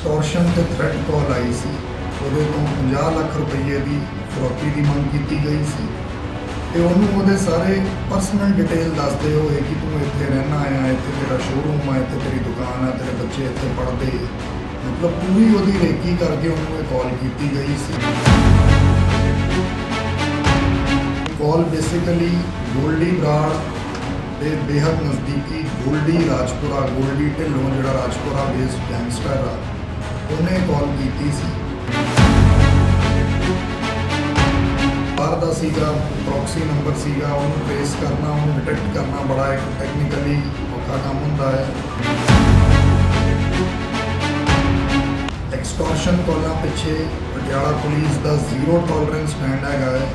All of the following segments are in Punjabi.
ਐਕਸਟੋਰਸ਼ਨ ਤੇ ਥ੍ਰੈਟ ਕਾਲ ਆਈ ਸੀ। ਉਹਦੇ ਤੋਂ 50 ਲੱਖ ਰੁਪਏ ਦੀ ਫਰੋਤੀ ਦੀ ਮੰਗ ਕੀਤੀ ਗਈ ਸੀ। ਤੇ ਉਹਨੂੰ ਉਹਦੇ ਸਾਰੇ ਪਰਸਨਲ ਡਿਟੇਲ ਦੱਸਦੇ ਹੋਏ ਕਿ ਤੂੰ ਇੱਥੇ ਰਹਿਣਾ ਆਇਆ ਇੱਥੇ ਤੇਰਾ ਸ਼ੋਰੂਮ ਆ, ਇੱਥੇ ਤੇਰੀ ਦੁਕਾਨ ਆ, ਤੇਰੇ ਬੱਚੇ ਇੱਥੇ ਪੜ੍ਹਦੇ ਮਤਲਬ ਪੂਰੀ ਉਹਦੀ ਰੇਕੀ ਕਰਕੇ ਉਹਨੂੰ ਇਹ ਕਾਲ ਕੀਤੀ ਗਈ ਸੀ। ਕਾਲ ਬੇਸਿਕਲੀ ਗੋਲਡੀ ਬਰਾੜ ਦੇ ਬੇਹੱਦ ਨਜ਼ਦੀਕੀ ਗੋਲਡੀ ਰਾਜਪੁਰਾ, ਗੋਲਡੀ ਢਿੱਲੋਂ, ਜਿਹੜਾ ਰਾਜਪੁਰਾ ਬੇਸਡ ਗੈਂਗਸਟਰ ਆ। ਉਹਨੇ ਕਾਲ ਕੀਤੀ ਸੀ। ਬਾਹਰ ਦਾ ਸੀਗਾ ਪ੍ਰੋਕਸੀ ਨੰਬਰ ਸੀਗਾ, ਉਹਨੂੰ ਟ੍ਰੇਸ ਕਰਨਾ, ਉਹਨੂੰ ਡਿਟੈਕਟ ਕਰਨਾ ਬੜਾ ਇੱਕ ਟੈਕਨੀਕਲੀ ਔਖਾ ਕੰਮ ਹੁੰਦਾ ਹੈ। ਐਕਸਟੋਰਸ਼ਨ ਕੋਲਾਂ ਪਿੱਛੇ ਪਟਿਆਲਾ ਪੁਲਿਸ ਦਾ ਜ਼ੀਰੋ ਟੋਲਰੈਂਸ ਸਟੈਂਡ ਹੈਗਾ ਹੈ।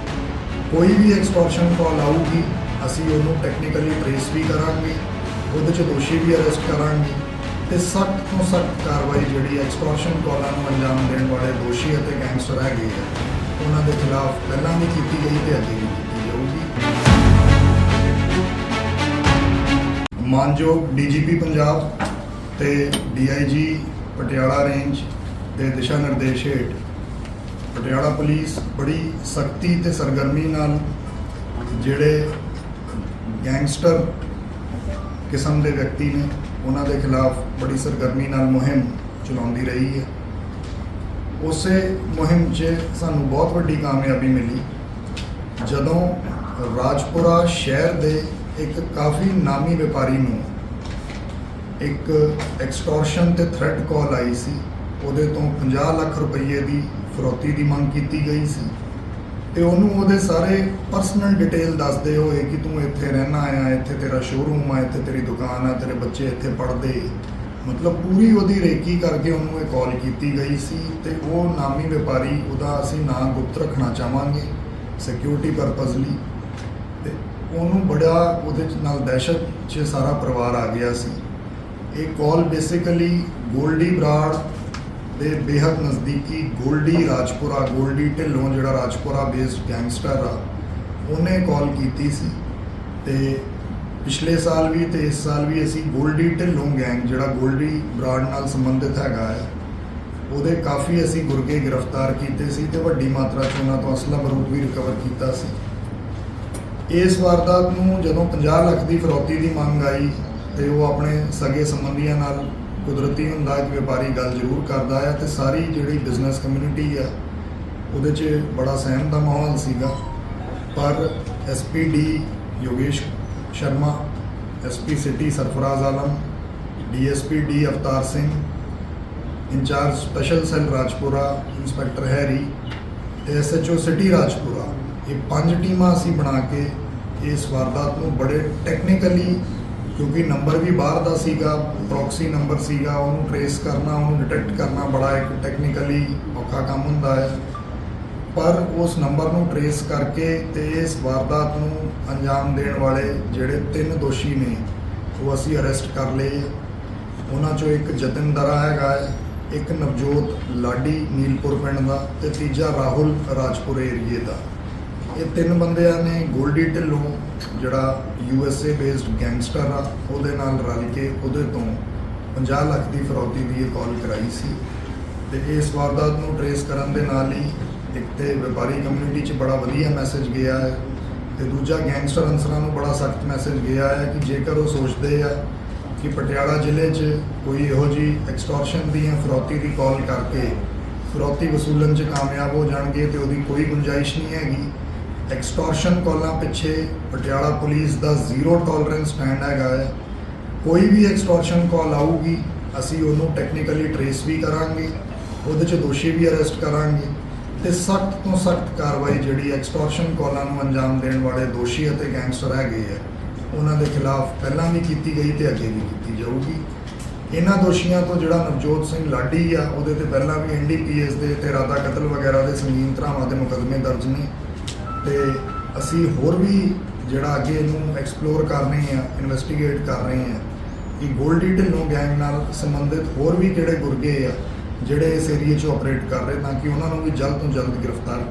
ਕੋਈ ਵੀ ਐਕਸਟੋਰਸ਼ਨ ਕਾਲ ਆਊਗੀ, ਅਸੀਂ ਉਹਨੂੰ ਟੈਕਨੀਕਲੀ ਟ੍ਰੇਸ ਵੀ ਕਰਾਂਗੇ ਉਹਦੇ ਚ ਦੋਸ਼ੀ ਵੀ ਅਰੈਸਟ ਕਰਾਂਗੇ। ਤੇ ਸਖਤ ਤੋਂ ਸਖਤ ਕਾਰਵਾਈ ਜਿਹੜੀ ਐਕਸਟੋਰਸ਼ਨ ਕਾਲਾਂ ਨੂੰ ਅੰਜਾਮ ਦੇਣ ਵਾਲੇ ਦੋਸ਼ੀ ਅਤੇ ਗੈਂਗਸਟਰ ਹੈਗੇ ਆ, ਉਹਨਾਂ ਦੇ ਖਿਲਾਫ ਪਹਿਲਾਂ ਵੀ ਕੀਤੀ ਗਈ ਤੇ ਅੱਗੇ ਵੀ ਕੀਤੀ ਜਾਊਗੀ। ਮਾਨਯੋਗ ਡੀਜੀਪੀ ਪੰਜਾਬ ਤੇ ਡੀਆਈਜੀ ਪਟਿਆਲਾ ਰੇਂਜ ਦੇ ਦਿਸ਼ਾ ਨਿਰਦੇਸ਼ ਹੇਠ ਪਟਿਆਲਾ ਪੁਲਿਸ ਬੜੀ ਸਖਤੀ ਤੇ ਸਰਗਰਮੀ ਨਾਲ ਜਿਹੜੇ ਗੈਂਗਸਟਰ ਕਿਸਮ ਦੇ ਵਿਅਕਤੀ ਨੇ ਉਹਨਾਂ ਦੇ ਖਿਲਾਫ ਬੜੀ ਸਰਗਰਮੀ ਨਾਲ ਮੁਹਿੰਮ ਚਲਾਉਂਦੀ ਰਹੀ ਹੈ। ਉਸੇ ਮੁਹਿੰਮ 'ਚ ਸਾਨੂੰ ਬਹੁਤ ਵੱਡੀ ਕਾਮਯਾਬੀ ਮਿਲੀ। ਜਦੋਂ ਰਾਜਪੁਰਾ ਸ਼ਹਿਰ ਦੇ ਇੱਕ ਕਾਫੀ ਨਾਮੀ ਵਪਾਰੀ ਨੂੰ ਇੱਕ ਐਕਸਟੋਰਸ਼ਨ ਤੇ ਥ੍ਰੈਟ ਕਾਲ ਆਈ ਸੀ, ਉਹਦੇ ਤੋਂ 50 ਲੱਖ ਰੁਪਏ ਦੀ ਫਰੋਤੀ ਦੀ ਮੰਗ ਕੀਤੀ ਗਈ ਸੀ। ਤੇ ਉਹਨੂੰ ਉਹਦੇ ਸਾਰੇ ਪਰਸਨਲ ਡਿਟੇਲ ਦੱਸਦੇ ਹੋਏ ਕਿ ਤੂੰ ਇੱਥੇ ਰਹਿਣਾ ਆ, ਇੱਥੇ ਤੇਰਾ ਸ਼ੋਰੂਮ ਆ, ਇੱਥੇ ਤੇਰੀ ਦੁਕਾਨ ਆ, ਤੇਰੇ ਬੱਚੇ ਇੱਥੇ ਪੜ੍ਹਦੇ। ਮਤਲਬ ਪੂਰੀ ਉਹਦੀ ਰੇਕੀ ਕਰਕੇ ਉਹਨੂੰ ਇਹ ਕਾਲ ਕੀਤੀ ਗਈ ਸੀ ਤੇ ਉਹ ਨਾਮੀ ਵਪਾਰੀ, ਉਹਦਾ ਅਸੀਂ ਨਾਂ ਗੁਪਤ ਰੱਖਣਾ ਚਾਹਾਂਗੇ ਸਿਕਿਉਰਿਟੀ ਪਰਪਸ ਲਈ। ਤੇ ਉਹਨੂੰ ਬੜਾ ਉਹਦੇ ਨਾਲ ਦਹਿਸ਼ਤ 'ਚ ਸਾਰਾ ਪਰਿਵਾਰ ਆ ਗਿਆ ਸੀ। ਇਹ ਕਾਲ ਬੇਸਿਕਲੀ ਗੋਲਡੀ ਬਰਾੜ ਦੇ ਬੇਹੱਦ ਨਜ਼ਦੀਕੀ ਗੋਲਡੀ ਰਾਜਪੁਰਾ, ਗੋਲਡੀ ਢਿੱਲੋਂ ਜਿਹੜਾ ਰਾਜਪੁਰਾ ਬੇਸਡ ਗੈਂਗਸਟਰ ਆ, ਉਹਨੇ ਕਾਲ ਕੀਤੀ ਸੀ ਤੇ ਪਿਛਲੇ ਸਾਲ ਵੀ ਤੇ ਇਸ ਸਾਲ ਵੀ ਅਸੀਂ ਗੋਲਡੀ ਢਿੱਲੋਂ ਗੈਂਗ ਜਿਹੜਾ ਗੋਲਡੀ ਬਰਾੜ ਨਾਲ ਸੰਬੰਧਿਤ ਹੈਗਾ ਹੈ ਉਹਦੇ ਕਾਫੀ ਅਸੀਂ ਗੁਰਗੇ ਗ੍ਰਿਫਤਾਰ ਕੀਤੇ ਸੀ ਤੇ ਵੱਡੀ ਮਾਤਰਾ 'ਚ ਉਹਨਾਂ ਤੋਂ ਅਸਲਾ ਬਰੂਦ ਵੀ ਰਿਕਵਰ ਕੀਤਾ ਸੀ। ਇਸ ਵਾਰਦਾਤ ਨੂੰ ਜਦੋਂ 50 ਲੱਖ ਦੀ ਫਰੋਤੀ ਦੀ ਮੰਗ ਆਈ ਤੇ ਉਹ ਆਪਣੇ ਸਗੇ ਸੰਬੰਧੀਆਂ ਨਾਲ ਕੁਦਰਤੀ ਹੁੰਦਾ ਕਿ ਵਪਾਰੀ ਗੱਲ ਜ਼ਰੂਰ ਕਰਦਾ ਆ ਤੇ ਸਾਰੀ ਜਿਹੜੀ ਬਿਜ਼ਨਸ ਕਮਿਊਨਿਟੀ ਆ ਉਹਦੇ 'ਚ ਬੜਾ ਸਹਿਮ ਦਾ ਮਾਹੌਲ ਸੀਗਾ। ਪਰ SPD Yogesh Sharma SP city Sarfaraz Alam DSP D Avtar Singh, in charge special cell Rajpura inspector Harry ਤੇ ਐਸਐਚਓ ਸਿਟੀ ਰਾਜਪੁਰਾ, ਇਹ ਪੰਜ ਟੀਮਾਂ ਅਸੀਂ ਬਣਾ ਕੇ ਇਸ ਵਾਰਦਾਤ ਨੂੰ ਬੜੇ ਟੈਕਨੀਕਲੀ ਕਿਉਂਕਿ ਨੰਬਰ ਵੀ ਬਾਹਰ ਦਾ ਸੀਗਾ ਪ੍ਰੋਕਸੀ ਨੰਬਰ ਸੀਗਾ, ਉਹਨੂੰ ਟ੍ਰੇਸ ਕਰਨਾ, ਉਹਨੂੰ ਡਿਟੈਕਟ ਕਰਨਾ ਬੜਾ ਇੱਕ ਟੈਕਨੀਕਲੀ ਔਖਾ ਕੰਮ ਹੁੰਦਾ ਹੈ। ਪਰ ਉਸ ਨੰਬਰ ਨੂੰ ਟ੍ਰੇਸ ਕਰਕੇ ਤੇ ਇਸ ਵਾਰਦਾਤ ਨੂੰ ਅੰਜਾਮ ਦੇਣ ਵਾਲੇ ਜਿਹੜੇ ਤਿੰਨ ਦੋਸ਼ੀ ਨੇ, ਉਹ ਅਸੀਂ ਅਰੈਸਟ ਕਰ ਲਏ। ਉਹਨਾਂ ਚੋਂ ਇੱਕ ਜਤਨ ਦਰਾ ਹੈਗਾ ਹੈ, ਇੱਕ ਨਵਜੋਤ ਲਾਡੀ, ਨੀਲਪੁਰ ਪਿੰਡ ਦਾ ਤੇ ਤੀਜਾ ਰਾਹੁਲ ਰਾਜਪੁਰ ਏਰੀਏ ਦਾ। ਇਹ ਤਿੰਨ ਬੰਦਿਆਂ ਨੇ ਗੋਲਡੀ ਢਿੱਲੋਂ, ਜਿਹੜਾ U S A based gangster ਆ, ਉਹਦੇ ਨਾਲ ਰਲ ਕੇ ਉਹਦੇ ਤੋਂ 50 ਲੱਖ ਦੀ ਫਰੌਤੀ ਦੀ ਇਹ ਕਾਲ ਕਰਾਈ ਸੀ। ਤੇ ਇਸ ਵਾਰਦਾਤ ਨੂੰ ਟਰੇਸ ਕਰਨ ਦੇ ਨਾਲ ਹੀ ਇੱਕ ਤੇ ਵਪਾਰੀ ਕਮਿਊਨਿਟੀ 'ਚ ਬੜਾ ਵਧੀਆ ਮੈਸੇਜ ਗਿਆ ਹੈ ਤੇ ਦੂਜਾ ਗੈਂਗਸਟਰ ਅਨਸਰਾਂ ਨੂੰ ਬੜਾ ਸਖਤ ਮੈਸੇਜ ਗਿਆ ਹੈ ਕਿ ਜੇਕਰ ਉਹ ਸੋਚਦੇ ਆ ਕਿ ਪਟਿਆਲਾ ਜ਼ਿਲ੍ਹੇ 'ਚ ਕੋਈ ਇਹੋ ਜੀ ਐਕਸਟੋਰਸ਼ਨ ਦੀ ਜਾਂ ਫਰੌਤੀ ਦੀ ਕਾਲ ਕਰਕੇ ਫਰੌਤੀ ਵਸੂਲਣ 'ਚ ਕਾਮਯਾਬ ਹੋ ਜਾਣਗੇ ਤੇ ਉਹਦੀ ਕੋਈ ਗੁੰਜਾਇਸ਼ ਨਹੀਂ ਹੈਗੀ ਐਕਸਟੋਰਸ਼ਨ ਕਾਲਾਂ ਪਿੱਛੇ ਪਟਿਆਲਾ ਪੁਲਿਸ ਦਾ ਜ਼ੀਰੋ ਟੋਲਰੈਂਸ ਸਟੈਂਡ ਹੈਗਾ ਹੈ। ਕੋਈ ਵੀ ਐਕਸਟੋਰਸ਼ਨ ਕਾਲ ਆਊਗੀ, ਅਸੀਂ ਉਹਨੂੰ ਟੈਕਨੀਕਲੀ ਟ੍ਰੇਸ ਵੀ ਕਰਾਂਗੇ, ਉਹਦੇ 'ਚ ਦੋਸ਼ੀ ਵੀ ਅਰੈਸਟ ਕਰਾਂਗੇ ਤੇ ਸਖਤ ਤੋਂ ਸਖਤ ਕਾਰਵਾਈ ਜਿਹੜੀ ਐਕਸਟੋਰਸ਼ਨ ਕਾਲਾਂ ਨੂੰ ਅੰਜਾਮ ਦੇਣ ਵਾਲੇ ਦੋਸ਼ੀ ਅਤੇ ਗੈਂਗਸਟਰ ਹੈਗੇ ਆ, ਉਹਨਾਂ ਦੇ ਖਿਲਾਫ ਪਹਿਲਾਂ ਵੀ ਕੀਤੀ ਗਈ ਤੇ ਅੱਗੇ ਵੀ ਕੀਤੀ ਜਾਊਗੀ। ਇਹਨਾਂ ਦੋਸ਼ੀਆਂ ਤੋਂ ਜਿਹੜਾ ਨਵਜੋਤ ਸਿੰਘ ਲਾਡੀ ਆ, ਉਹਦੇ ਤੇ ਪਹਿਲਾਂ ਵੀ ਐਨਡੀਪੀਐਸ ਦੇ ਤੇ ਇਰਾਦਾ ਕਤਲ ਵਗੈਰਾ ਦੇ ਸੰਗੀਨ ਧਰਾਵਾਂ ਦੇ ਮੁਕੱਦਮੇ ਦਰਜ ਨੇ। ਤੇ ਅਸੀਂ ਹੋਰ ਵੀ ਜਿਹੜਾ ਅੱਗੇ ਇਹਨੂੰ ਐਕਸਪਲੋਰ ਕਰ ਰਹੇ ਆ ਇਨਵੈਸਟੀਗੇਟ ਕਰ ਰਹੇ ਆ ਕਿ ਗੋਲਡੀ ਢਿੱਲੋਂ ਗੈਂਗ ਨਾਲ ਸੰਬੰਧਿਤ ਹੋਰ ਵੀ ਕਿਹੜੇ ਗੁਰਗੇ ਆ, ਜਿਹੜੇ ਇਸ ਏਰੀਏ 'ਚ ਆਪਰੇਟ ਕਰ ਰਹੇ ਤਾਂ ਕਿ ਉਹਨਾਂ ਨੂੰ ਵੀ ਜਲਦ ਤੋਂ ਜਲਦ ਗ੍ਰਿਫਤਾਰ